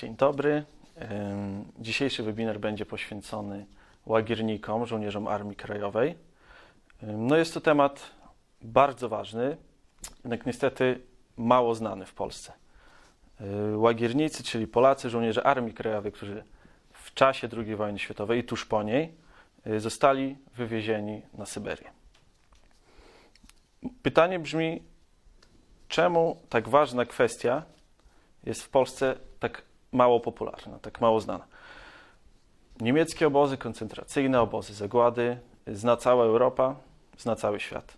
Dzień dobry. Dzisiejszy webinar będzie poświęcony łagiernikom, żołnierzom Armii Krajowej. No jest to temat bardzo ważny, jednak niestety mało znany w Polsce. Yy, Łagiernicy, czyli Polacy, żołnierze Armii Krajowej, którzy w czasie II wojny światowej i tuż po niej yy, zostali wywiezieni na Syberię. Pytanie brzmi, czemu tak ważna kwestia jest w Polsce tak mało popularna, tak mało znana. Niemieckie obozy koncentracyjne, obozy zagłady zna cała Europa, zna cały świat.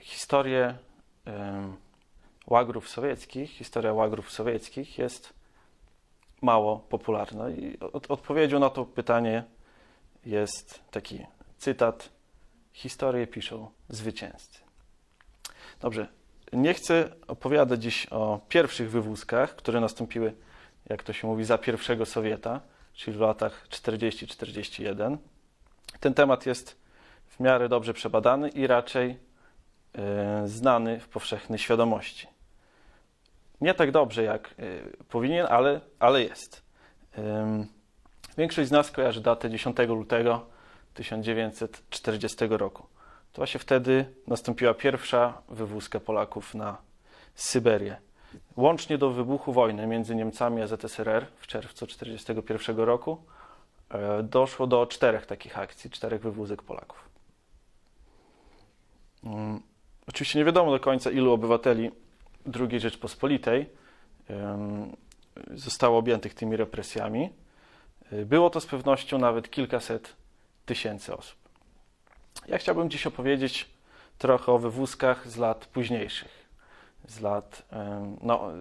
Historię łagrów sowieckich, historia łagrów sowieckich jest mało popularna i od, odpowiedzią na to pytanie jest taki cytat: Historię piszą zwycięzcy. Dobrze, nie chcę opowiadać dziś o pierwszych wywózkach, które nastąpiły, jak to się mówi, za pierwszego Sowieta, czyli w latach 40-41. Ten temat jest w miarę dobrze przebadany i raczej e, znany w powszechnej świadomości. Nie tak dobrze, jak e, powinien, ale, ale jest. Ym, Większość z nas kojarzy datę 10 lutego 1940 roku. To właśnie wtedy nastąpiła pierwsza wywózka Polaków na Syberię. Łącznie do wybuchu wojny między Niemcami a ZSRR w czerwcu 1941 roku e, doszło do czterech takich akcji, czterech wywózek Polaków. Mm, Oczywiście nie wiadomo do końca, ilu obywateli II Rzeczpospolitej zostało objętych tymi represjami. E, Było to z pewnością nawet kilkaset tysięcy osób. Ja chciałbym dziś opowiedzieć trochę o wywózkach z lat późniejszych, z lat, no,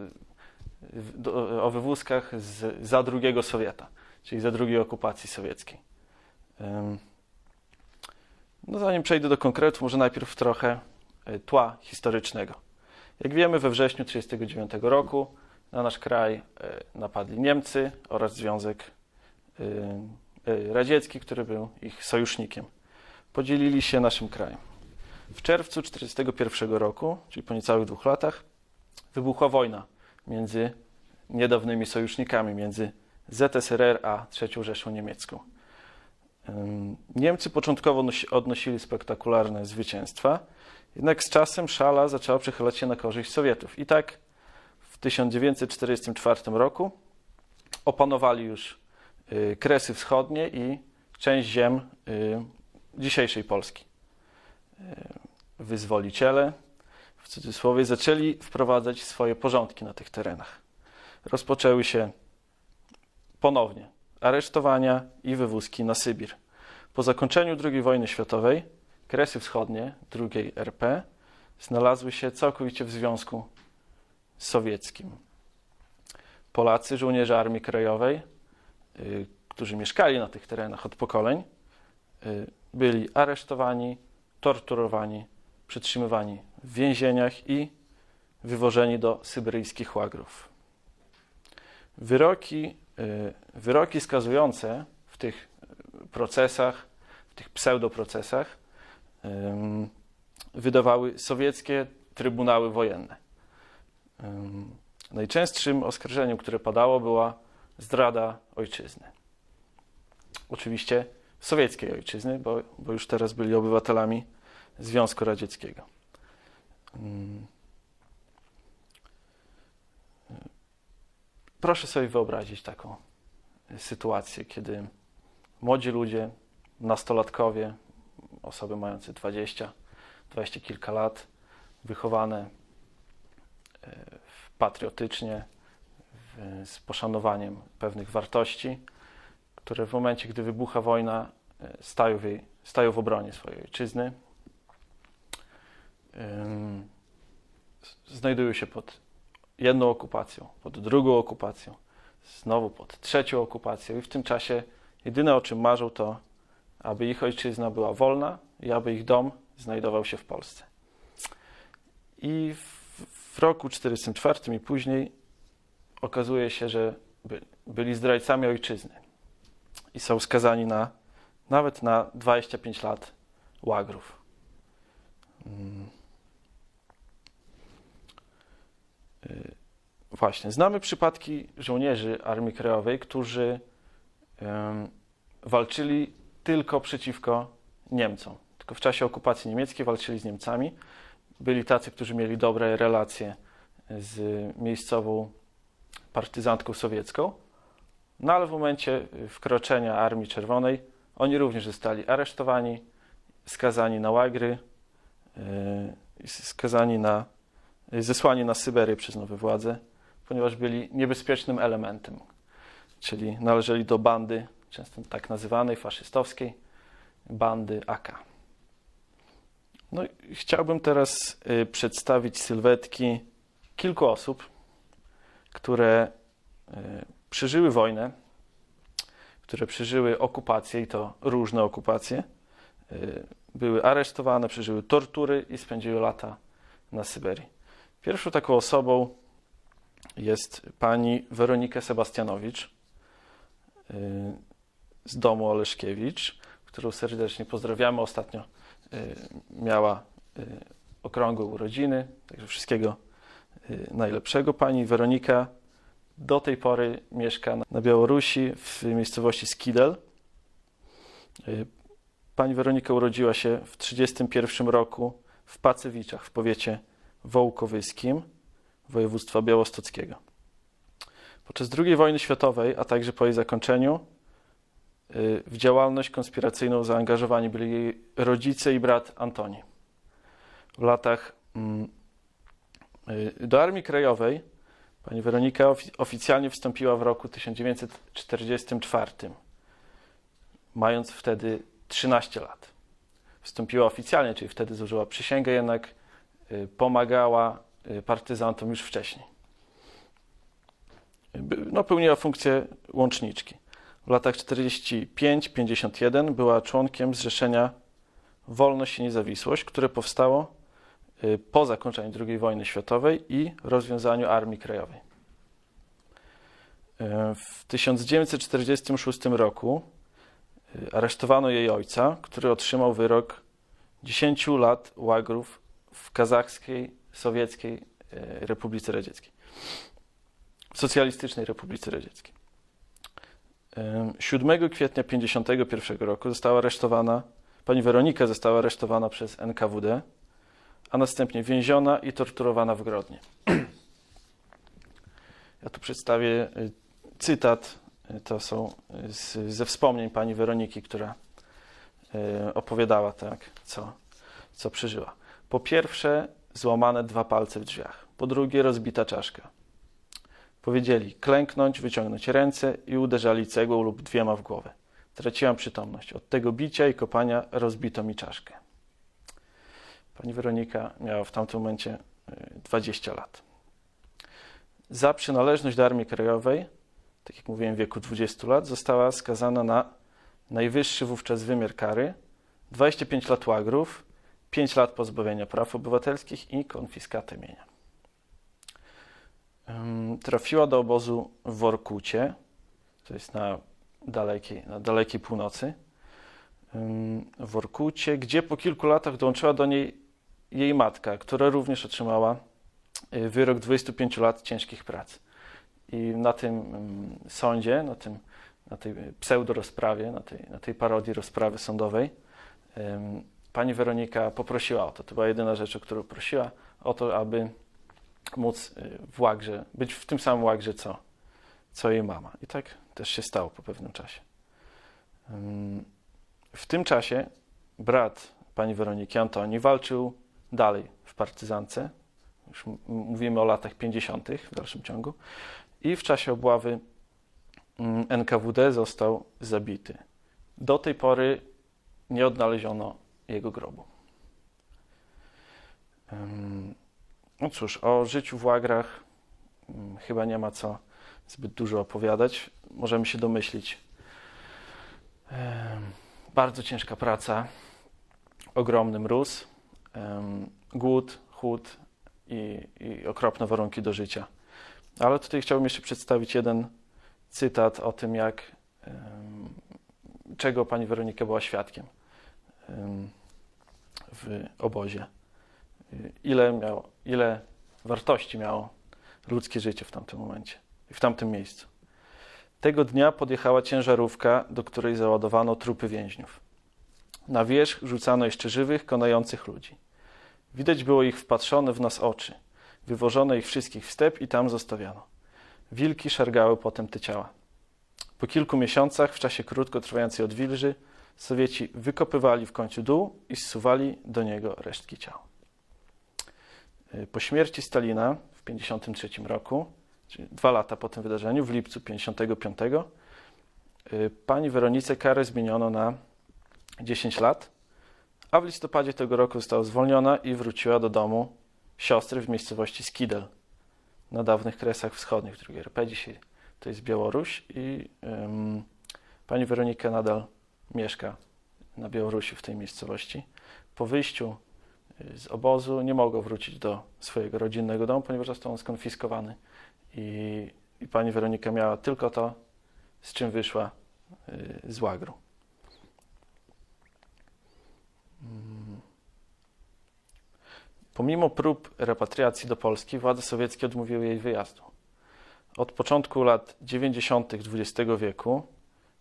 o wywózkach z, za drugiego Sowieta, czyli za drugiej okupacji sowieckiej. No zanim przejdę do konkretów, może najpierw trochę e, tła historycznego. Jak wiemy, we wrześniu 1939 roku na nasz kraj e, napadli Niemcy oraz Związek e, Radziecki, który był ich sojusznikiem podzielili się naszym krajem. W czerwcu 1941 roku, czyli po niecałych dwóch latach, wybuchła wojna między niedawnymi sojusznikami, między ZSRR a III Rzeszą Niemiecką. Niemcy początkowo nosi- odnosili spektakularne zwycięstwa, jednak z czasem szala zaczęła przechylać się na korzyść Sowietów. I tak w 1944 roku opanowali już y, Kresy Wschodnie i część ziem y, dzisiejszej Polski. E, Wyzwoliciele, w cudzysłowie, zaczęli wprowadzać swoje porządki na tych terenach. Rozpoczęły się ponownie aresztowania i wywózki na Sybir. Po zakończeniu II wojny światowej Kresy Wschodnie II RP znalazły się całkowicie w Związku Sowieckim. Polacy, żołnierze Armii Krajowej, y, którzy mieszkali na tych terenach od pokoleń, y, byli aresztowani, torturowani, przetrzymywani w więzieniach i wywożeni do syberyjskich łagrów. Wyroki, y, wyroki skazujące w tych procesach, w tych pseudoprocesach wydawały sowieckie trybunały wojenne. Ym, Najczęstszym oskarżeniem, które padało, była zdrada ojczyzny. Oczywiście sowieckiej ojczyzny, bo, bo już teraz byli obywatelami Związku Radzieckiego. Mm. Proszę sobie wyobrazić taką sytuację, kiedy młodzi ludzie, nastolatkowie, osoby mające 20, 20 kilka lat, wychowane e, patriotycznie, z poszanowaniem pewnych wartości, które w momencie, gdy wybucha wojna, e, stają w, jej, stają w obronie swojej ojczyzny, znajdują się pod jedną okupacją, pod drugą okupacją, znowu pod trzecią okupacją i w tym czasie jedyne o czym marzą to, aby ich ojczyzna była wolna i aby ich dom znajdował się w Polsce. I w, w roku 1944 i później okazuje się, że by, byli zdrajcami ojczyzny i są skazani na nawet na 25 lat łagrów. Mm. Y, Właśnie, znamy przypadki żołnierzy Armii Krajowej, którzy walczyli tylko przeciwko Niemcom. Tylko w czasie okupacji niemieckiej walczyli z Niemcami. Byli tacy, którzy mieli dobre relacje z miejscową partyzantką sowiecką. No ale w momencie wkroczenia Armii Czerwonej oni również zostali aresztowani, skazani na łagry, i skazani na, zesłani na Syberię przez nowe władze, ponieważ byli niebezpiecznym elementem, czyli należeli do bandy, często tak nazywanej, faszystowskiej, bandy AK. No chciałbym teraz y, przedstawić sylwetki kilku osób, które y, przeżyły wojnę, które przeżyły okupację i to różne okupacje, y, były aresztowane, przeżyły tortury i spędziły lata na Syberii. Pierwszą taką osobą jest pani Weronika Sebastianowicz y, z domu Oleszkiewicz, którą serdecznie pozdrawiamy. Ostatnio y, miała okrągłe urodziny, także wszystkiego najlepszego. Pani Weronika do tej pory mieszka na Białorusi w miejscowości Skidel. Y, Pani Weronika urodziła się w 1931 roku w Pacewiczach w powiecie wołkowyskim województwa białostockiego. Podczas II wojny światowej, a także po jej zakończeniu, y, w działalność konspiracyjną zaangażowani byli jej rodzice i brat Antoni. W latach mm, y, do Armii Krajowej pani Weronika ofi- oficjalnie wstąpiła w roku 1944, mając wtedy 13 lat. Wstąpiła oficjalnie, czyli wtedy złożyła przysięgę, jednak y, pomagała y, partyzantom już wcześniej. By- No, pełniła funkcję łączniczki. W latach 45-51 była członkiem Zrzeszenia Wolność i Niezawisłość, które powstało y, po zakończeniu II wojny światowej i rozwiązaniu Armii Krajowej. Y, W 1946 roku y, aresztowano jej ojca, który otrzymał wyrok 10 lat łagrów w kazachskiej, sowieckiej y, Republice Radzieckiej. Socjalistycznej Republice Radzieckiej. Ym, 7 kwietnia 1951 roku została aresztowana, pani Weronika została aresztowana przez NKWD, a następnie więziona i torturowana w Grodnie. Ja tu przedstawię y, cytat, y, to są y, z, ze wspomnień pani Weroniki, która opowiadała tak, co, co przeżyła. Po pierwsze, złamane dwa palce w drzwiach. Po drugie, rozbita czaszka. Powiedzieli klęknąć, wyciągnąć ręce i uderzali cegłą lub dwiema w głowę. Traciłam przytomność. Od tego bicia i kopania rozbito mi czaszkę. Pani Weronika miała w tamtym momencie y, 20 lat. Za przynależność do Armii Krajowej, tak jak mówiłem, w wieku 20 lat, została skazana na najwyższy wówczas wymiar kary 25 lat łagrów, 5 lat pozbawienia praw obywatelskich i konfiskatę mienia. Trafiła do obozu w Workucie, to jest na dalekiej, na dalekiej północy, w Workucie, gdzie po kilku latach dołączyła do niej jej matka, która również otrzymała y, wyrok 25 lat ciężkich prac. I na tym ym, sądzie, na, tym, na tej pseudo-rozprawie, na tej, na tej parodii rozprawy sądowej, pani Weronika poprosiła o to. To była jedyna rzecz, o którą prosiła, o to, aby móc y, w łagrze, być w tym samym łagrze, co, co jej mama. I tak też się stało po pewnym czasie. W tym czasie brat pani Weroniki, Antoni, walczył dalej w partyzance. Już mówimy o latach 50. w dalszym ciągu. I w czasie obławy mm, NKWD został zabity. Do tej pory nie odnaleziono jego grobu. No cóż, o życiu w łagrach mm, chyba nie ma co zbyt dużo opowiadać. Możemy się domyślić. Bardzo ciężka praca, ogromny mróz, głód, chłód i, i okropne warunki do życia. Ale tutaj chciałbym jeszcze przedstawić jeden cytat o tym, jak czego pani Weronika była świadkiem em, w obozie. Ile, miało, ile wartości miało ludzkie życie w tamtym momencie i w tamtym miejscu. Tego dnia podjechała ciężarówka, do której załadowano trupy więźniów. Na wierzch rzucano jeszcze żywych, konających ludzi. Widać było ich wpatrzone w nas oczy. Wywożono ich wszystkich w step i tam zostawiano. Wilki szargały potem te ciała. Po kilku miesiącach, w czasie krótko trwającej odwilży, Sowieci wykopywali w końcu dół i zsuwali do niego resztki ciał. Y, Po śmierci Stalina w 1953 roku, czyli dwa lata po tym wydarzeniu, w lipcu 1955, y, pani Weronice karę zmieniono na 10 lat, a w listopadzie tego roku została zwolniona i wróciła do domu siostry w miejscowości Skidel na dawnych Kresach Wschodnich II RP. Dzisiaj to jest Białoruś i ym, pani Weronika nadal mieszka na Białorusi w tej miejscowości. Po wyjściu y, z obozu nie mogła wrócić do swojego rodzinnego domu, ponieważ został on skonfiskowany i, i pani Weronika miała tylko to, z czym wyszła y, z łagru. Pomimo prób repatriacji do Polski, władze sowieckie odmówiły jej wyjazdu. Od początku lat 90. XX wieku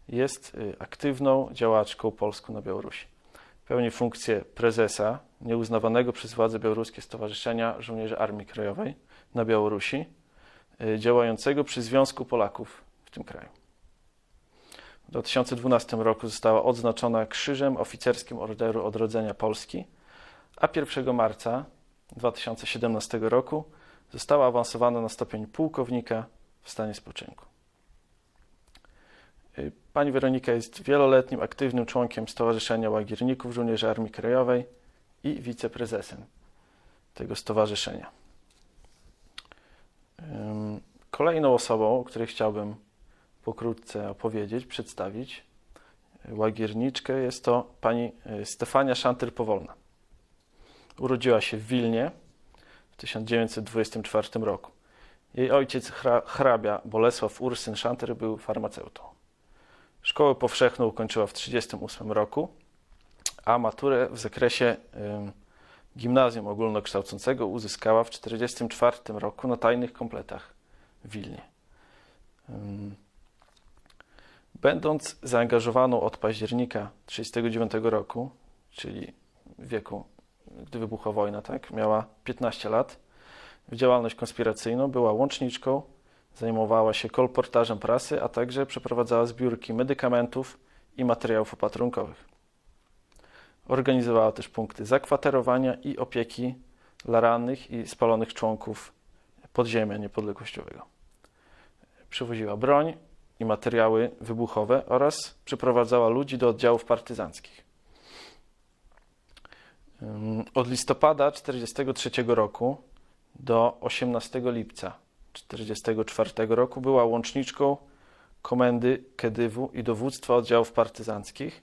jest y, aktywną działaczką polską na Białorusi. Pełni funkcję prezesa nieuznawanego przez władze białoruskie Stowarzyszenia Żołnierzy Armii Krajowej na Białorusi, y, działającego przy Związku Polaków w tym kraju. W 2012 roku została odznaczona Krzyżem Oficerskim Orderu Odrodzenia Polski, a 1 marca 2017 roku została awansowana na stopień pułkownika w stanie spoczynku. Y, Pani Weronika jest wieloletnim aktywnym członkiem Stowarzyszenia Łagierników Żołnierzy Armii Krajowej i wiceprezesem tego stowarzyszenia. Kolejną osobą, o której chciałbym pokrótce opowiedzieć, przedstawić, y, łagierniczkę, jest to pani y, Stefania Szantyr-Powolna. Urodziła się w Wilnie w 1924 roku. Jej ojciec, hra, hrabia Bolesław Ursyn Szantyr, był farmaceutą. Szkołę powszechną ukończyła w 1938 roku, a maturę w zakresie ym, gimnazjum ogólnokształcącego uzyskała w 1944 roku na tajnych kompletach w Wilnie. Ym, Będąc zaangażowaną od października 1939 roku, czyli w wieku, gdy wybuchła wojna, tak, miała 15 lat, w działalność konspiracyjną była łączniczką, zajmowała się kolportażem prasy, a także przeprowadzała zbiórki medykamentów i materiałów opatrunkowych. Organizowała też punkty zakwaterowania i opieki dla rannych i spalonych członków podziemia niepodległościowego. Przywoziła broń i materiały wybuchowe oraz przyprowadzała ludzi do oddziałów partyzanckich. Od listopada 1943 roku do 18 lipca 1944 roku była łączniczką komendy Kedywu i dowództwa oddziałów partyzanckich,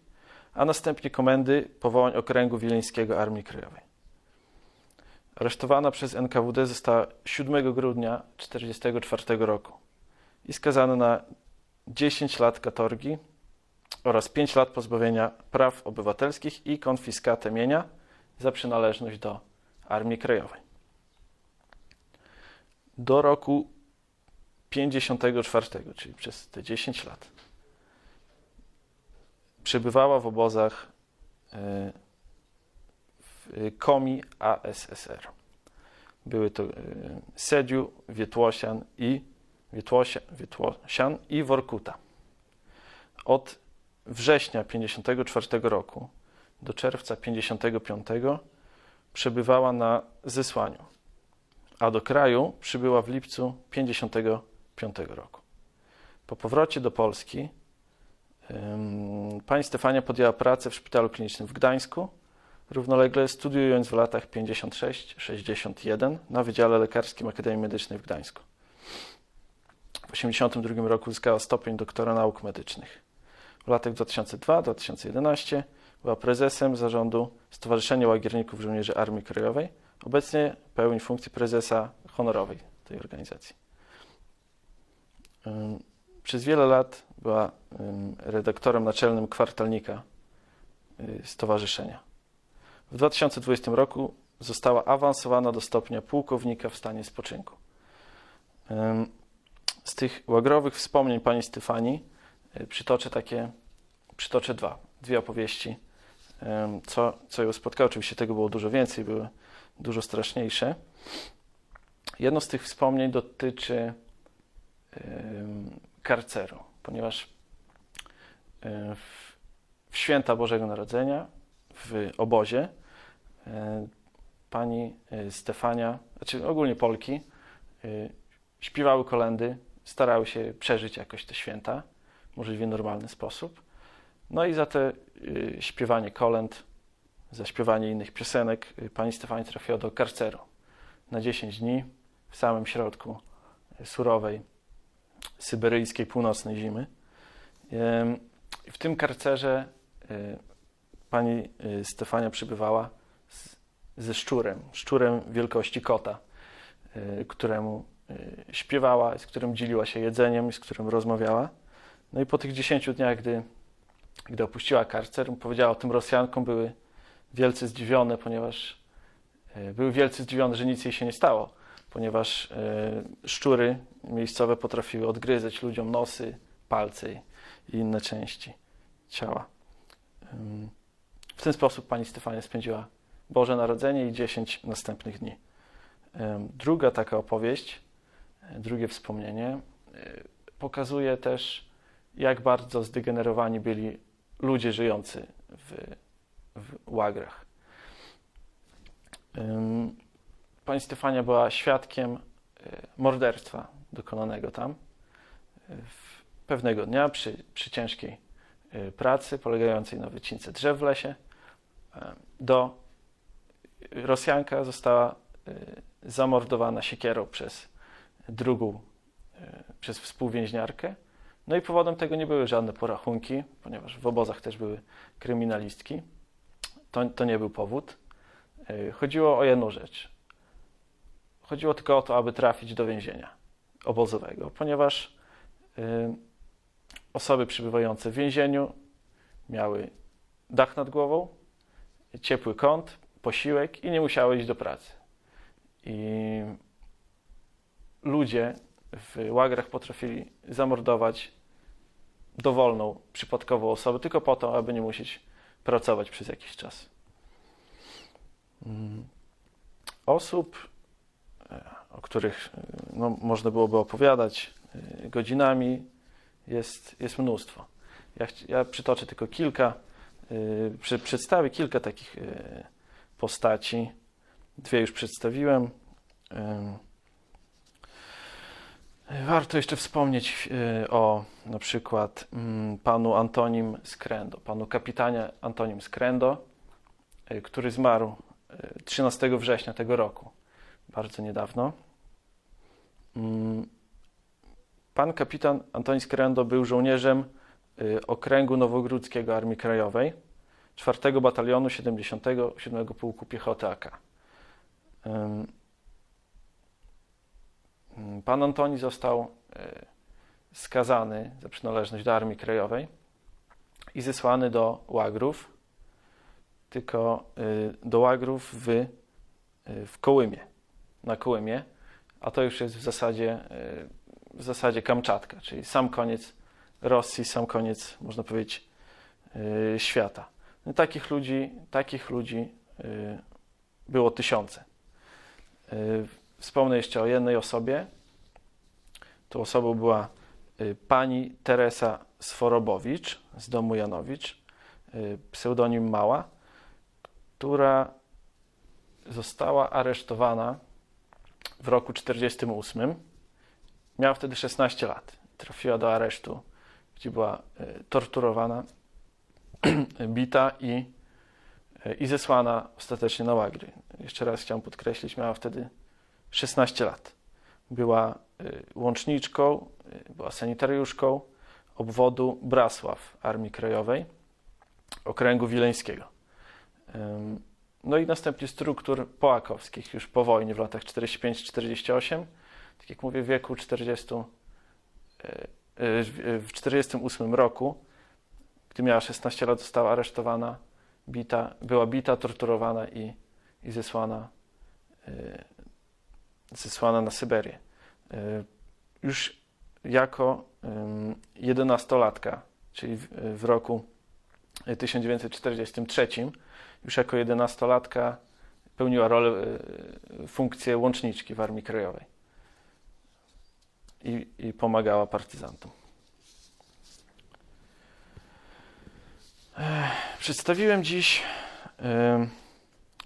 a następnie komendy powołań Okręgu Wileńskiego Armii Krajowej. Aresztowana przez NKWD została 7 grudnia 1944 roku i skazana na 10 lat katorgi oraz 5 lat pozbawienia praw obywatelskich i konfiskatę mienia za przynależność do Armii Krajowej. Do roku 54, czyli przez te 10 lat, przebywała w obozach e, w Komi ASSR. Były to e, Sedziu, Wietłosian i Wietłosia, Wietłosian i Workuta. Od września 54 roku do czerwca 55 przebywała na zesłaniu, a do kraju przybyła w lipcu 55 roku. Po powrocie do Polski pani Stefania podjęła pracę w szpitalu klinicznym w Gdańsku, równolegle studiując w latach 56-61 na Wydziale Lekarskim Akademii Medycznej w Gdańsku. W 1982 roku uzyskała stopień doktora nauk medycznych. W latach 2002-2011 była prezesem zarządu Stowarzyszenia Łagierników Żołnierzy Armii Krajowej. Obecnie pełni funkcję prezesa honorowej tej organizacji. Przez wiele lat była redaktorem naczelnym kwartalnika y, stowarzyszenia. W 2020 roku została awansowana do stopnia pułkownika w stanie spoczynku. Z tych łagrowych wspomnień pani Stefanii y, przytoczę takie, przytoczę dwa, dwie opowieści, co, co ją spotkało. Oczywiście tego było dużo więcej, były dużo straszniejsze. Jedno z tych wspomnień dotyczy karceru, ponieważ y, w, święta Bożego Narodzenia w obozie y, pani Stefania, znaczy ogólnie Polki, śpiewały kolendy, starały się przeżyć jakoś te święta, możliwie normalny sposób. No i za te y, śpiewanie kolęd, za śpiewanie innych piosenek y, pani Stefania trafiła do karceru na 10 dni w samym środku y, surowej, syberyjskiej, północnej zimy. W tym karcerze pani Stefania przybywała ze szczurem, szczurem wielkości kota, któremu śpiewała, z którym dzieliła się jedzeniem z którym rozmawiała. No i po tych 10 dniach, gdy, gdy opuściła karcer, powiedziała o tym Rosjankom, były wielce zdziwione, ponieważ y, były wielce zdziwione, że nic jej się nie stało, ponieważ y, szczury miejscowe potrafiły odgryzać ludziom nosy, palce i inne części ciała. W ten sposób pani Stefania spędziła Boże Narodzenie i 10 następnych dni. Druga taka opowieść, y, drugie wspomnienie, y, pokazuje też, jak bardzo zdegenerowani byli ludzie żyjący w, w łagrach. Pani Stefania była świadkiem y, morderstwa dokonanego tam pewnego dnia przy, przy ciężkiej y, pracy polegającej na wycince drzew w lesie. Do Rosjanka została zamordowana siekierą przez drugą, y, przez współwięźniarkę. No i powodem tego nie były żadne porachunki, ponieważ w obozach też były kryminalistki. To, to nie był powód. Y, Chodziło o jedną rzecz. Chodziło tylko o to, aby trafić do więzienia obozowego, ponieważ y, osoby przebywające w więzieniu miały dach nad głową, ciepły kąt, posiłek i nie musiały iść do pracy. I ludzie w łagrach potrafili zamordować dowolną, przypadkową osobę tylko po to, aby nie musieć pracować przez jakiś czas. Mm. Osób, e, o których e, no, można byłoby opowiadać e, godzinami, jest, jest mnóstwo. Ja, ja przytoczę tylko kilka, przy, przedstawię kilka takich postaci. Dwie już przedstawiłem. Warto jeszcze wspomnieć y, o na przykład mm, panu Antonim Skrendo, panu kapitanie Antonim Skrendo, y, który zmarł y, 13 września tego roku, bardzo niedawno. Mm, Pan kapitan Antoni Skrendo był żołnierzem okręgu nowogródzkiego Armii Krajowej, 4 Batalionu 77 Pułku Piechoty AK. Mm, Pan Antoni został e, skazany za przynależność do Armii Krajowej i zesłany do łagrów, tylko e, do łagrów w, e, w Kołymie, na Kołymie, a to już jest w zasadzie, w zasadzie Kamczatka, czyli sam koniec Rosji, sam koniec, można powiedzieć, świata. No, takich ludzi, takich ludzi było tysiące. Wspomnę jeszcze o jednej osobie. Tą osobą była y, pani Teresa Sforobowicz z domu Janowicz, y, pseudonim Mała, która została aresztowana w roku 1948. Miała wtedy 16 lat. Trafiła do aresztu, gdzie była y, torturowana, bita i, i zesłana ostatecznie na łagry. Jeszcze raz chciałem podkreślić, miała wtedy 16 lat. Była y, łączniczką, y, była sanitariuszką obwodu Brasław Armii Krajowej, okręgu wileńskiego. No i następnie struktur połakowskich już po wojnie w latach 45-48. Tak jak mówię, w wieku 40, y, w 48 roku, gdy miała 16 lat, została aresztowana, bita, była bita, torturowana i, i zesłana zesłana na Syberię. e, już jako jedenastolatka, czyli w, roku 1943, już jako jedenastolatka pełniła rolę, e, funkcję łączniczki w Armii Krajowej i, i pomagała partyzantom. Przedstawiłem dziś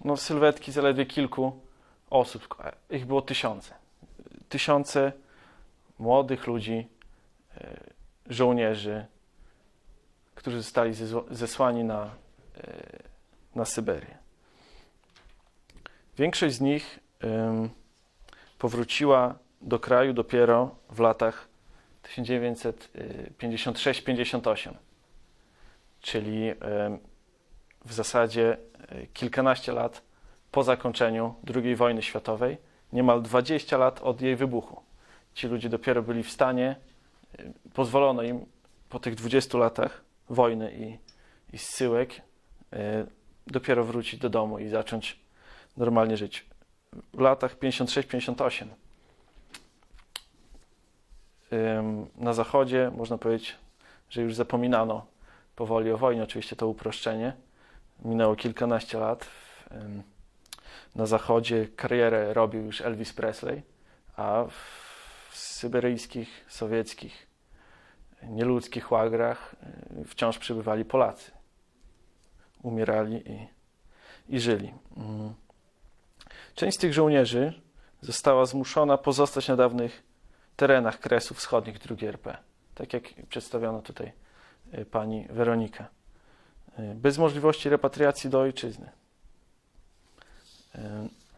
no, sylwetki zaledwie kilku osób. Ich było tysiące. Tysiące młodych ludzi, e, żołnierzy, którzy zostali zesłani na, e, na Syberię. Większość z nich powróciła do kraju dopiero w latach 1956-58 czyli w zasadzie e, kilkanaście lat po zakończeniu II wojny światowej, niemal 20 lat od jej wybuchu. Ci ludzie dopiero byli w stanie, e, pozwolono im po tych 20 latach wojny i, i zsyłek e, dopiero wrócić do domu i zacząć normalnie żyć. W latach 56-58 na zachodzie można powiedzieć, że już zapominano powoli o wojnie. Oczywiście to uproszczenie. Minęło kilkanaście lat. Na zachodzie karierę robił już Elvis Presley, a w syberyjskich, sowieckich, nieludzkich łagrach e, wciąż przybywali Polacy. Umierali i, i żyli. Mm. Część z tych żołnierzy została zmuszona pozostać na dawnych terenach Kresów Wschodnich II RP. Tak jak przedstawiono tutaj Y, pani Weronika. Y, bez możliwości repatriacji do ojczyzny. Y,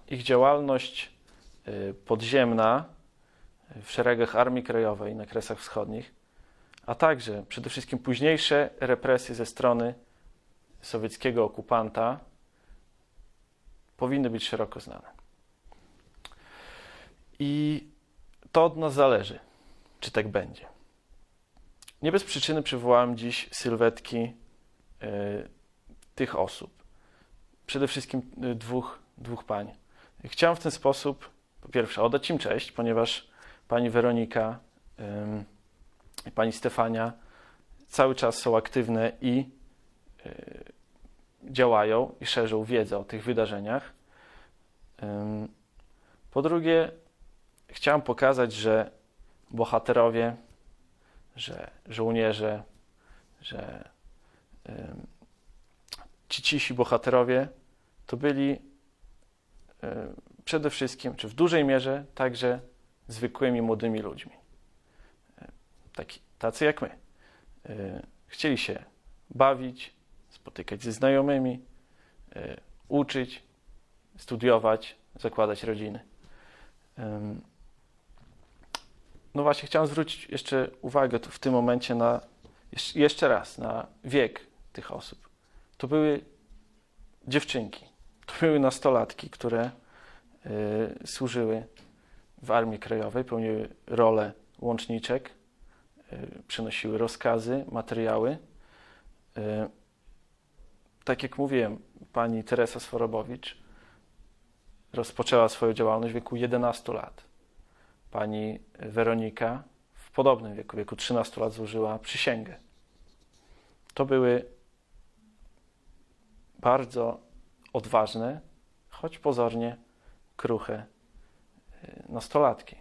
ich działalność podziemna w szeregach Armii Krajowej na Kresach Wschodnich, a także przede wszystkim późniejsze represje ze strony sowieckiego okupanta powinny być szeroko znane. I to od nas zależy, czy tak będzie. Nie bez przyczyny przywołałem dziś sylwetki y, tych osób. Przede wszystkim dwóch, dwóch pań. Chciałem w ten sposób, po pierwsze, oddać im cześć, ponieważ pani Weronika i pani Stefania cały czas są aktywne i działają i szerzą wiedzę o tych wydarzeniach. Po drugie, chciałem pokazać, że bohaterowie że żołnierze, że ci cisi bohaterowie to byli przede wszystkim, czy w dużej mierze, także zwykłymi młodymi ludźmi. Taki, tacy jak my. Chcieli się bawić, spotykać ze znajomymi, uczyć, studiować, zakładać rodziny. No właśnie, chciałem zwrócić jeszcze uwagę w tym momencie na, jeszcze raz, na wiek tych osób. To były dziewczynki, to były nastolatki, które y, służyły w Armii Krajowej, pełniły rolę łączniczek, y, przynosiły rozkazy, materiały. Y, tak jak mówiłem, pani Teresa Sworobowicz rozpoczęła swoją działalność w wieku 11 lat pani Weronika w podobnym wieku, wieku 13 lat, złożyła przysięgę. To były bardzo odważne, choć pozornie kruche y, nastolatki.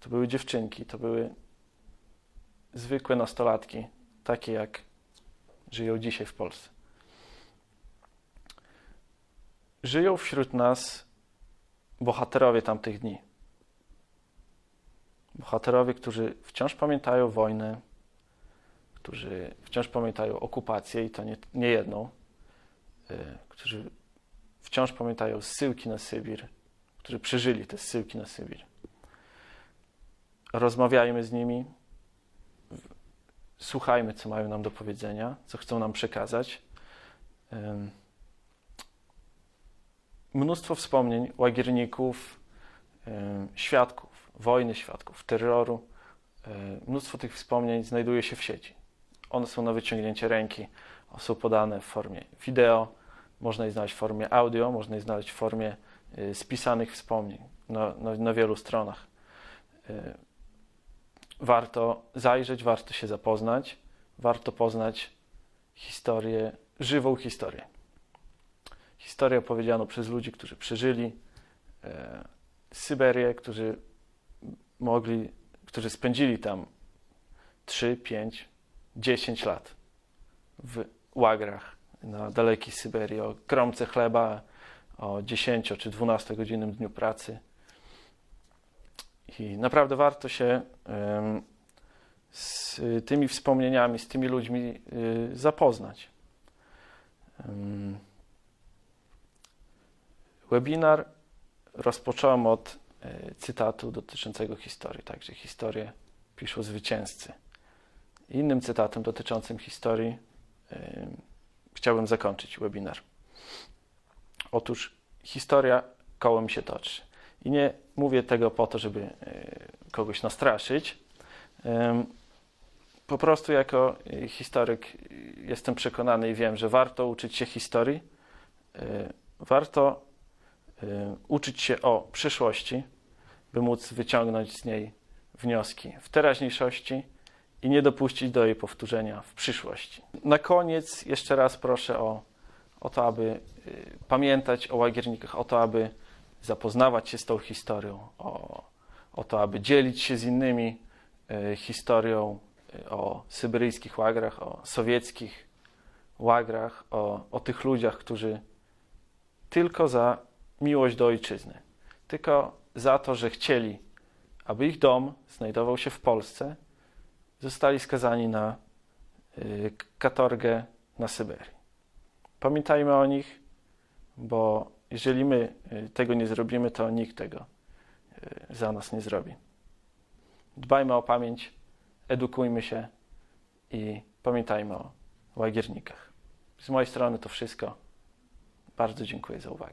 To były dziewczynki, to były zwykłe nastolatki, takie jak żyją dzisiaj w Polsce. Żyją wśród nas bohaterowie tamtych dni bohaterowie, którzy wciąż pamiętają wojnę, którzy wciąż pamiętają okupację i to nie, nie jedną, y, którzy wciąż pamiętają zsyłki na Sybir, którzy przeżyli te zsyłki na Sybir. Rozmawiajmy z nimi, słuchajmy, co mają nam do powiedzenia, co chcą nam przekazać. Mnóstwo wspomnień łagierników, świadków wojny, świadków terroru. Mnóstwo tych wspomnień znajduje się w sieci. One są na wyciągnięcie ręki, są podane w formie wideo, można je znaleźć w formie audio, można je znaleźć w formie e, spisanych wspomnień na, na, na wielu stronach. y, warto zajrzeć, warto się zapoznać, warto poznać historię, żywą historię. Historię opowiedzianą przez ludzi, którzy przeżyli e, Syberię, którzy mogli, którzy spędzili tam 3, 5, 10 lat w łagrach na dalekiej Syberii, o kromce chleba, o 10 czy 12 godzinnym dniu pracy. I naprawdę warto się z tymi wspomnieniami, z tymi ludźmi y, zapoznać. Webinar rozpocząłem od e, cytatu dotyczącego historii, także historię piszą zwycięzcy. Innym cytatem dotyczącym historii chciałbym zakończyć webinar. Otóż historia koło się toczy. I nie mówię tego po to, żeby e, kogoś nastraszyć. Po prostu jako e, historyk e, jestem przekonany i wiem, że warto uczyć się historii. Warto uczyć się o przyszłości, by móc wyciągnąć z niej wnioski w teraźniejszości i nie dopuścić do jej powtórzenia w przyszłości. Na koniec jeszcze raz proszę o, o to, aby y, pamiętać o łagiernikach, o to, aby zapoznawać się z tą historią, o, o to, aby dzielić się z innymi y, historią y, o syberyjskich łagrach, o sowieckich łagrach, o, o tych ludziach, którzy tylko za miłość do ojczyzny, tylko za to, że chcieli, aby ich dom znajdował się w Polsce, zostali skazani na y, katorgę na Syberii. Pamiętajmy o nich, bo jeżeli my y, tego nie zrobimy, to nikt tego y, za nas nie zrobi. Dbajmy o pamięć, edukujmy się i pamiętajmy o łagiernikach. Z mojej strony to wszystko. Bardzo dziękuję za uwagę.